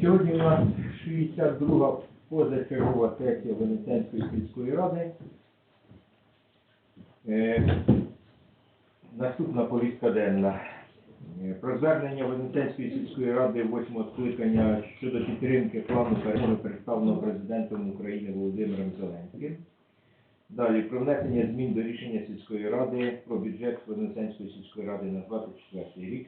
Сьогодні у нас 62-га позачергова сесія Венеціанської сільської ради. Е, Наступна повістка денна. Е, Про звернення Венеціанської сільської ради 8 скликання щодо підтримки плану перемоги представленого президентом України Володимиром Зеленським. Далі про внесення змін до рішення сільської ради про бюджет Венеціанської сільської ради на 24 рік.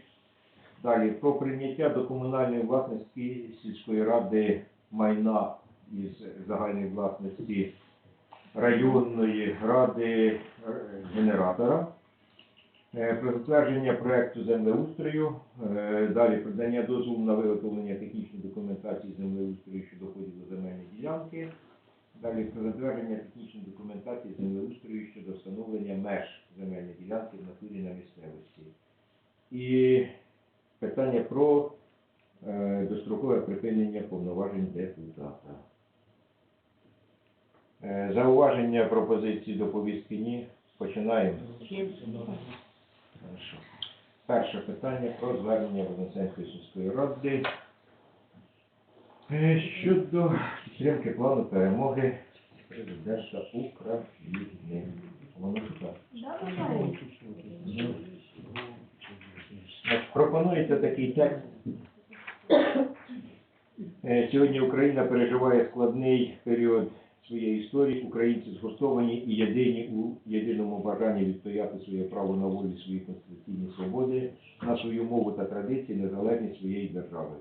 Далі про прийняття до комунальної власності сільської ради майна із загальної власності районної ради е, генератора. Е, Про затвердження проекту землеустрою, Е, далі про дання дозволу на виготовлення технічної документації землеустрою щодо поділу земельної ділянки. Далі про затвердження технічної документації землеустрою щодо встановлення меж земельної ділянки в натурі на місцевості. І питання про е, дострокове припинення повноважень депутата. Е, зауваження пропозиції до повістки ні. Починаємо. Перше питання про звернення Вознесенської сільської ради е, щодо підтримки плану перемоги президента України. Воно тут. Пропонується такий текст. Е, Сьогодні Україна переживає складний період своєї історії. Українці згуртовані і єдині у єдиному бажанні відстояти своє право на волю, свої конституційні свободи, на свою мову та традиції, незалежність своєї держави.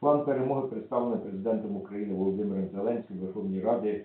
План перемоги представлений президентом України Володимиром Зеленським Верховній Ради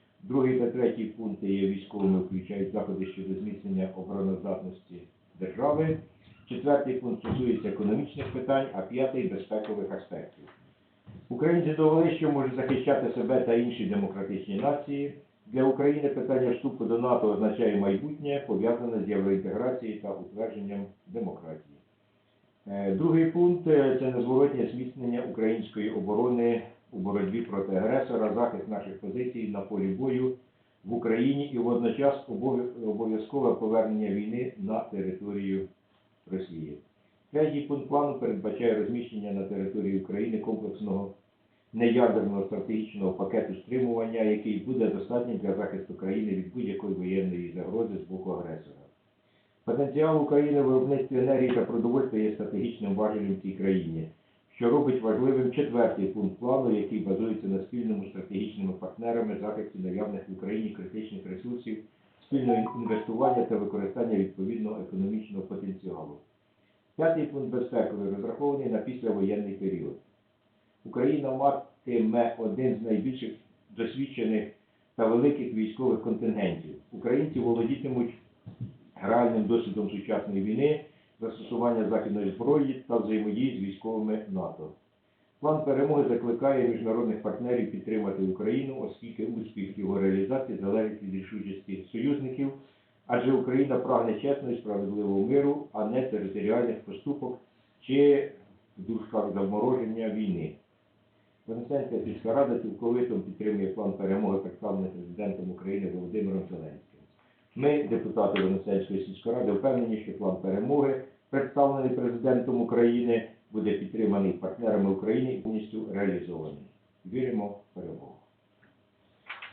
Другий та третій пункти є військовими, включають заходи щодо зміцнення обороноздатності держави. Четвертий пункт стосується економічних питань, а п'ятий безпекових аспектів. Українці довели, що можуть захищати себе та інші демократичні нації. Для України питання вступу до НАТО означає майбутнє, пов'язане з євроінтеграцією та утвердженням демократії. Е, Другий пункт це незворотнє зміцнення української оборони у боротьбі проти агресора, захист наших позицій на полі бою в Україні і водночас обов'язкове повернення війни на територію Росії. Третій пункт плану передбачає розміщення на території України комплексного неядерного стратегічного пакету стримування, який буде достатнім для захисту країни від будь-якої воєнної загрози з боку агресора. Потенціал України в виробництві енергії та продовольства є стратегічним важелем в цій країні, що робить важливим четвертий пункт плану, який базується на спільному стратегічними партнерами захисті наявних в Україні критичних ресурсів, спільного інвестування та використання відповідного економічного потенціалу. П'ятий пункт безпековий розрахований на післявоєнний період. Україна матиме один з найбільших досвідчених та великих військових контингентів. Українці володітимуть реальним досвідом сучасної війни, застосування західної зброї та взаємодії з військовими НАТО. План перемоги закликає міжнародних партнерів підтримати Україну, оскільки успіх його реалізації залежить від рішучості союзників, адже Україна прагне чесного і справедливого миру, а не територіальних поступок чи в дужках замороження війни. Венесенська сільська рада цілковито підтримує план перемоги, представлений президентом України Володимиром Зеленським. Ми, депутати Венесенської сільської ради, впевнені, що план перемоги, представлений президентом України, буде підтриманий партнерами України і повністю реалізований. Віримо в перемогу.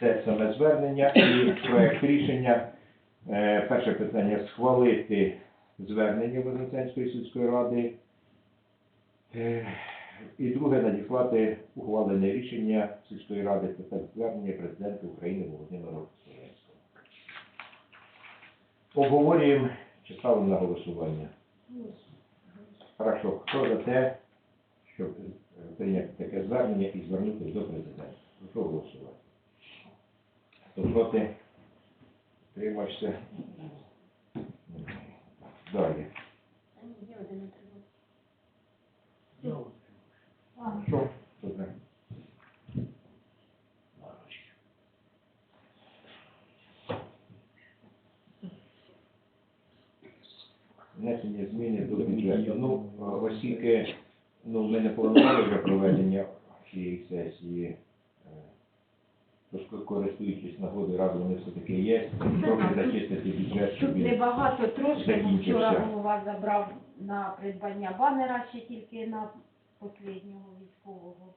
Це саме звернення і проект рішення. Е, Перше питання схвалити звернення Вознесенської сільської ради. Е, І друге надіслати ухвалене рішення сільської ради про звернення президента України Володимира Зеленського. Обговорюємо чи ставимо на голосування. Хорошо. Хто за те, щоб е, прийняти таке звернення і звернутися до президента? Прошу голосувати. Хто проти? Тримався. Далі. Що? Хто за? Внесення зміни до бюджету. Ну, оскільки ну, ми не планували вже проведення цієї сесії, е, то користуючись нагодою, раз вони все-таки є, трохи зачистити бюджет, щоб Тут він небагато трошки, бо закінчився. вчора голова забрав на придбання банера ще тільки на останнього військового.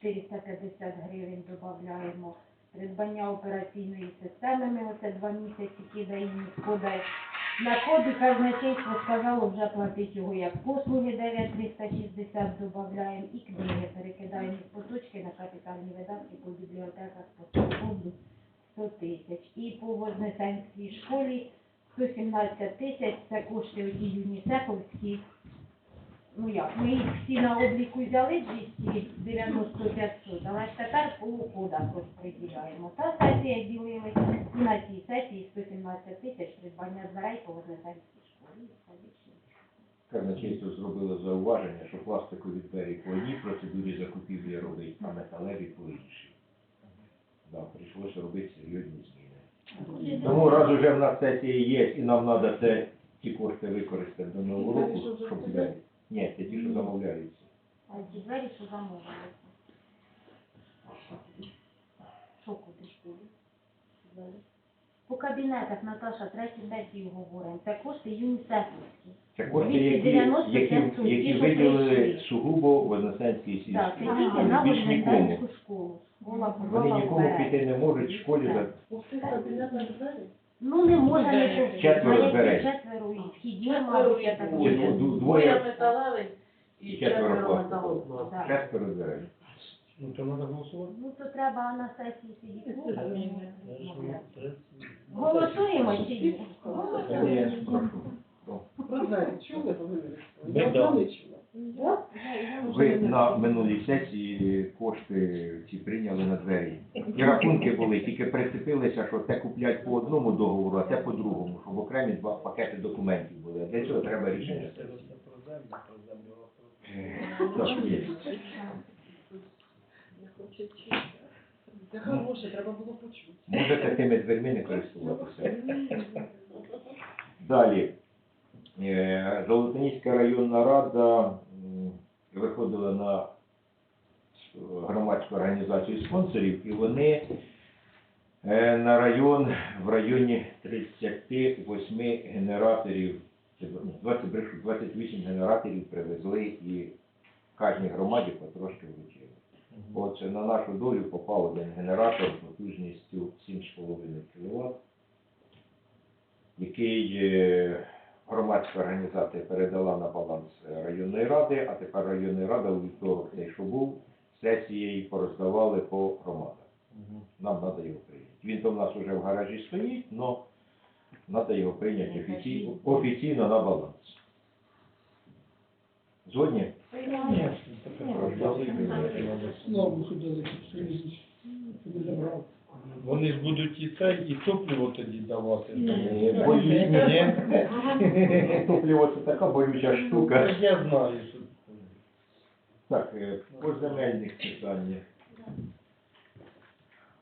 450 гривень додаємо. Придбання операційної системи ми оце два місяці кидаємо, кодай. На коди казначейство сказало вже платить його як послуги 9360 додаємо і книги перекидаємо поточки на капітальні видатки по бібліотеках по фонду 100 тисяч. І по Вознесенській школі 117 тисяч це кошти оті юнісефовські. Ну як, ми їх всі на обліку взяли 290 500, але ж тепер по розподіляємо. Та сесія ділили і на цій сесії 117 тисяч придбання дверей по Вознесенській школі. Казначейство зробило зауваження, що пластикові двері по одній процедурі закупівлі робить, а металеві по іншій. Да, прийшлося робити серйозні зміни. Тому раз уже в нас сесія є, і нам треба це, ті кошти використати до нового року, щоб. Ні, це ті, що замовляються. А ті двері, що замовилися. Що куди школі? По кабінетах, Наташа, третю сесію говоримо. Це кошти юнісефовські. Це кошти, які, 290 які, які виділили прийшли. сугубо Вознесенській сільській. Так, це тільки на Більш нікому. Вознесенську школу. Школа Вони нікому вперед. піти не можуть, в школі за У всіх кабінетах двері? Ну не може не. Четверо На Четверо мабуть, я так Ні, ну, двоє. металевий і Четверо четверо пластикових. металевих. Так. шестеро дверей. Ну, то треба голосувати. Ну то треба на сесії сидіти. Голосуємо чи ні? Ні, прошу. Про двері чули? Ви на минулій сесії кошти ці прийняли на двері. І рахунки були, тільки прицепилися, що те куплять по одному договору, а те по другому, щоб окремі два пакети документів були. Для цього треба рішення сесії. Так, є. Це хороше, треба було почути. Можете тими дверми не користуватися. Далі. Е, Золотоніська районна рада виходила на громадську організацію спонсорів, і вони е, на район в районі 38 генераторів, чи ні, 20, брешу, 28 генераторів привезли і кожній громаді потрошки вручили. Отже, на нашу долю попав один генератор потужністю 7,5 кВт, який е, громадська організація передала на баланс е, районної ради, а тепер районна рада у вівторок, цей, що був, сесією пороздавали по громадах. Нам треба його прийняти. Він то в нас вже в гаражі стоїть, але треба його прийняти офіційно, офіційно на баланс. Згодні? Знову ходили, щоб забрав. Вони ж будуть і це, і топливо тоді давати. Е, Болючі, ні. Топливо це така болюча штука. Я знаю, що Так, е, по земельних питаннях.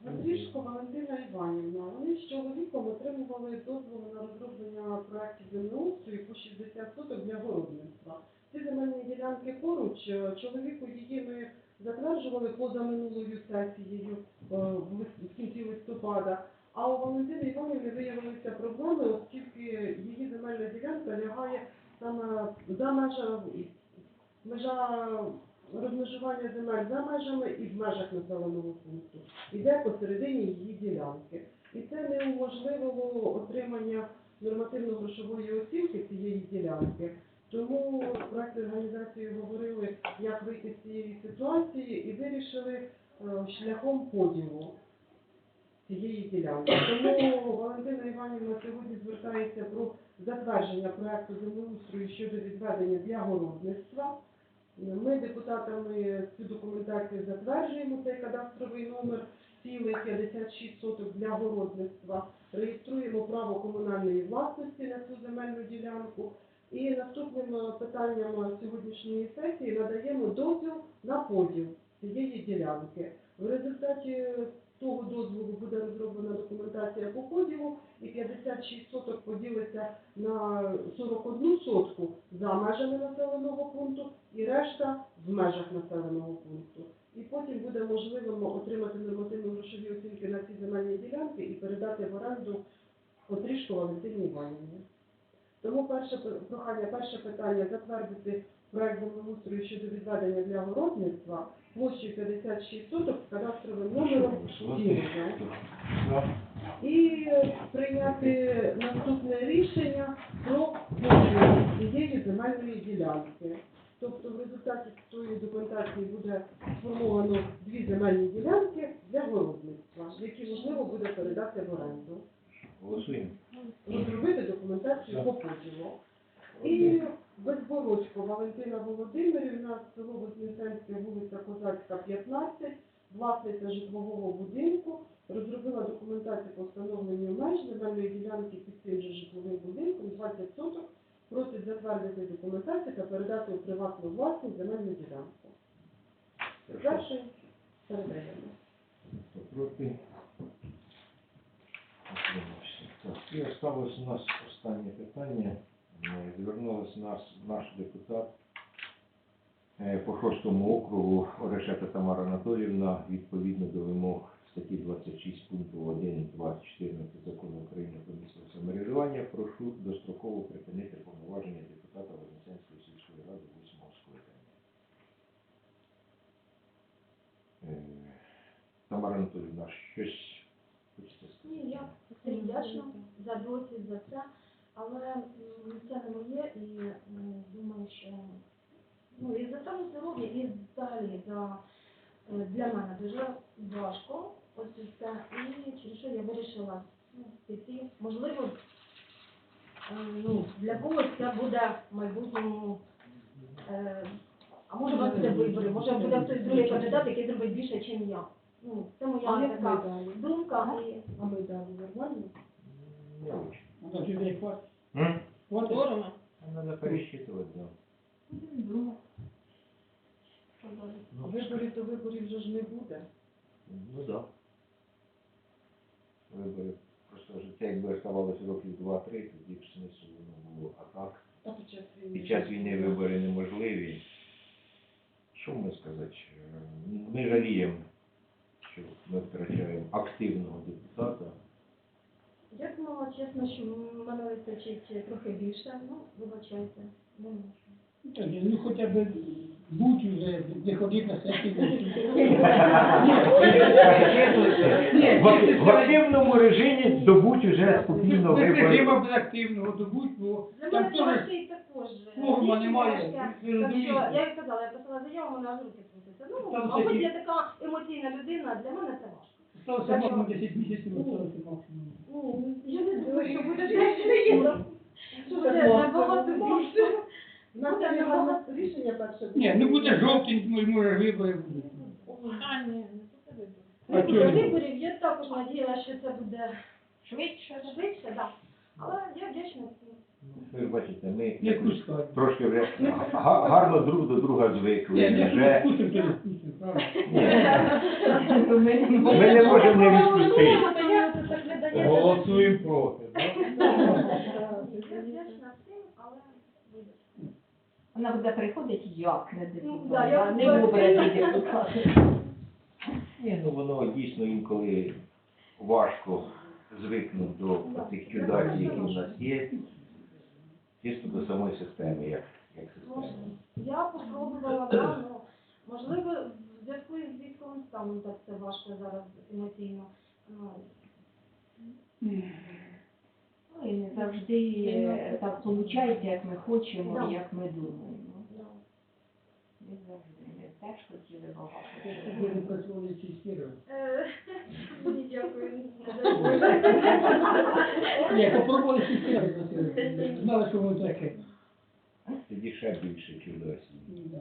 Андрішко Валентина Іванівна, вони з чоловіком отримували дозволи на розроблення проєктів землеустрою по 60 соток для городництва. Ці земельні ділянки поруч, е, чоловіку її ми затверджували позаминулою сесією е, в кінці листопада. А у Валентини Іванівни виявилися проблеми, оскільки її земельна ділянка лягає саме за межа, межа розмежування земель за межами і в межах населеного пункту іде посередині її ділянки. І це не уможливило отримання нормативно-грошової оцінки цієї ділянки. Тому в проекті організації говорили, як вийти з цієї ситуації, і вирішили е, шляхом поділу цієї ділянки. Тому Валентина Іванівна сьогодні звертається про затвердження проекту землеустрою щодо відведення для городництва. Ми депутатами цю документацію затверджуємо, цей кадастровий номер цілий 56 соток для городництва, реєструємо право комунальної власності на цю земельну ділянку. І наступним е, питанням сьогоднішньої сесії надаємо дозвіл на поділ цієї ділянки. В результаті того дозволу буде розроблена документація по поділу, і 56 соток поділиться на 41 сотку за межами населеного пункту і решта в межах населеного пункту. І потім буде можливим отримати нормативно грошові оцінки на ці земельні ділянки і передати в оренду Отрішко Валентині Іванівні. Тому перше прохання, перше питання затвердити проект землеустрою щодо відведення для городництва площею 56 соток з кадастровим номером Сім'я. І прийняти наступне рішення про цієї земельної ділянки. Тобто в результаті цієї документації буде сформовано дві земельні ділянки для городництва, які можливо буде передати в оренду. Голосуємо. Розробити документацію по поділу. І Безбородько Валентина Володимирівна, село Вознесенське, вулиця Козацька, 15, власниця житлового будинку, розробила документацію по встановленню меж земельної ділянки під цим же житловим будинком, 20 соток, просить затвердити документацію та передати у приватну власність земельну ділянку. Перший передаємо. Хто проти? Утримався. Так, і осталось у нас останнє питання. Е, Звернулась нас наш депутат е, по шостому округу Орешета Тамара Анатоліївна відповідно до вимог статті 26 пункту 1, 2, 14 закону України про місцеве самоврядування прошу достроково припинити повноваження депутата Вознесенської сільської ради 8 скликання. Е, Тамара Анатоліївна, щось хочете сказати? Ні, я вдячна за досвід, за це, але м, це не моє і думаю, що ну, і за стану здоров'я, і взагалі за, е, для мене дуже важко ось це. І через що я вирішила ну, піти. Можливо, е, ну, для когось це буде в майбутньому. Е, а може у вас буде вибори, може буде хтось другий кандидат, який зробить більше, ніж я. Ну, це моя ми така думка. І А ми далі нормально? Вона ж людей. М? Хватить? Там Надо пересчитывать, да. Ну, Виборів то виборів вже ж не буде. ну да. Вибори. Просто життя, якби оставалося років 2-3, тоді б смисл воно було. А так, Та під час війни. під час війни вибори неможливі. Що ми сказати? Е, Ми жаліємо, що ми втрачаємо активного депутата. Я думала, чесно, що в мене вистачить трохи більше, ну, вибачайте, не можу. Та ні, Ну хоча б будь уже, не ходить на сесії. В, в активному режимі добуть уже спокійно Не вибори. режима без активного добуть, бо там теж форма немає, ви я їй казала, я писала заяву, вона аж руки труситься. Ну, мабуть, я така емоційна людина, для мене це важко. Сталося максимум 10 місяців, осталося максимум. Ну, я не думаю, що буде більше. Що буде набагато більше. У нас є гарне рішення перше. Ні, ну буде жовтень, може, може вибори будуть. А, ні, не буде А Не буде не? виборів, я також надіялася, що це буде швидше, швидше, так. Але я вдячна. Ви ж бачите, ми якось трошки вже га- гарно друг до друга звикли. Ні, Вже то не правильно? ми не можемо не відпустити. Голосуємо проти. Вона буде приходити як не Ну, я не в образі. Ні, ну воно дійсно інколи важко звикнути до цих чудаків, які в нас є, чисто до самої системи, як, як системи. Я попробувала, да, ну, можливо, в зв'язку з військовим станом так це важко зараз емоційно. Ну, Ну, і не завжди е, так виходить, як ми хочемо, Да. як ми думаємо. да. Не завжди. Ми теж хотіли багато. Працювали. Е, Ні, дякую. Ні, попробували працювати. Знали, що воно таке. Тоді ще більше чудосів. Да.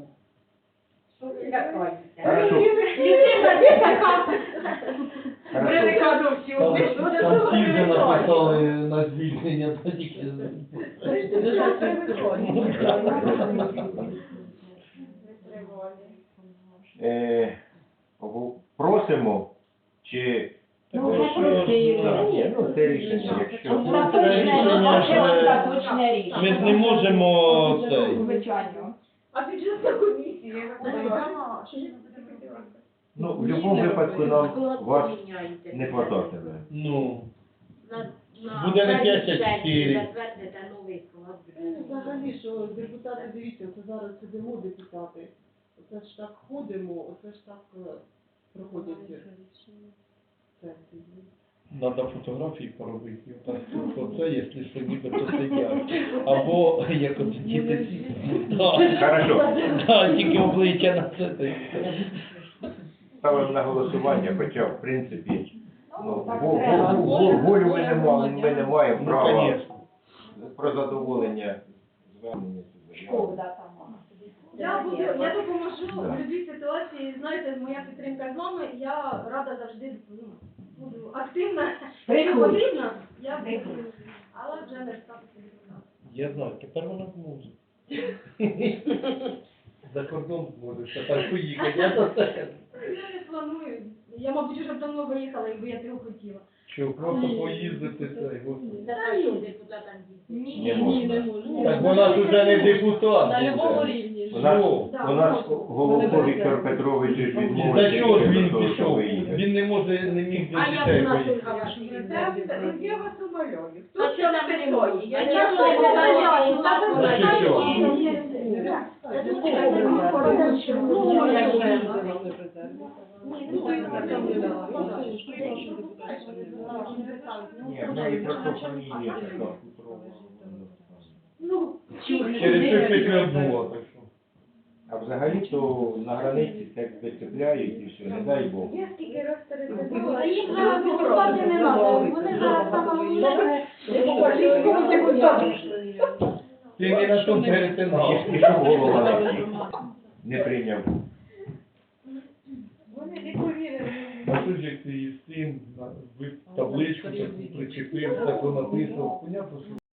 Хорошо. Людина, ти така велика до всього. Там, вже написали на звільнення, то тільки Е, просимо Чи Ну, вже що- Так, ні, ну це рішення, якщо Остаточне, рішення ж, рішення. Ми ж не можемо цей. Звичайно. А бюджетна комісія, я Так. так що я не буду ну в будь-якому випадку нам вас не хвататиме. Ну, Буде не першій 5, а сесії 4. затвердите новий склад. Ну, Взагалі, що депутати, дивіться, це зараз сидимо депутати. Оце ж так ходимо, оце ж так е, проходять. Треба фотографії поробити. Так, оце, якщо що, ніби то сидять. Або як от діти Хорошо. так, тільки обличчя на це. та й все. Ставимо на голосування, хоча в принципі ну, треба. во- во- волю ми не маємо, ми не маємо Ну, права про задоволення звернення. Шкода там. Я буду, я допоможу Да. в будь-якій ситуації. Знаєте, моя підтримка з вами. Я рада завжди ну, буду активна. Якщо потрібно, я буду. Але вже не стати собі депутатом. Я знаю, тепер вона зможе. За кордон зможеш, а так поїхати. Я не планую. Я, мабуть, вже б давно виїхала, якби я цього хотіла. Що, просто поїздити цей, господи. Та, депутатам дійсно. Не можна. Так вона ж уже не депутат. На буде. любому рівні. У нас, у нас. Головко Віктор Петрович ж За чого ж він пішов? Він не може, не міг до А я дітей поїхати. Я. Що що? Не можу, що ну, я. Ні, в неї просто фамілія така Петрова. Ну, Через цю петлю одного, так що. А взагалі то на границі так зацепляють і все, не дай Бог. Я скільки раз пересадила, їх зараз депутати не треба. Вони зараз саме головне. Ти не на тому перетинав. І щоб голова не прийняв. Вони не повірили. А тут же ти на- ви табличку таку причепив, так написав. Понятно, що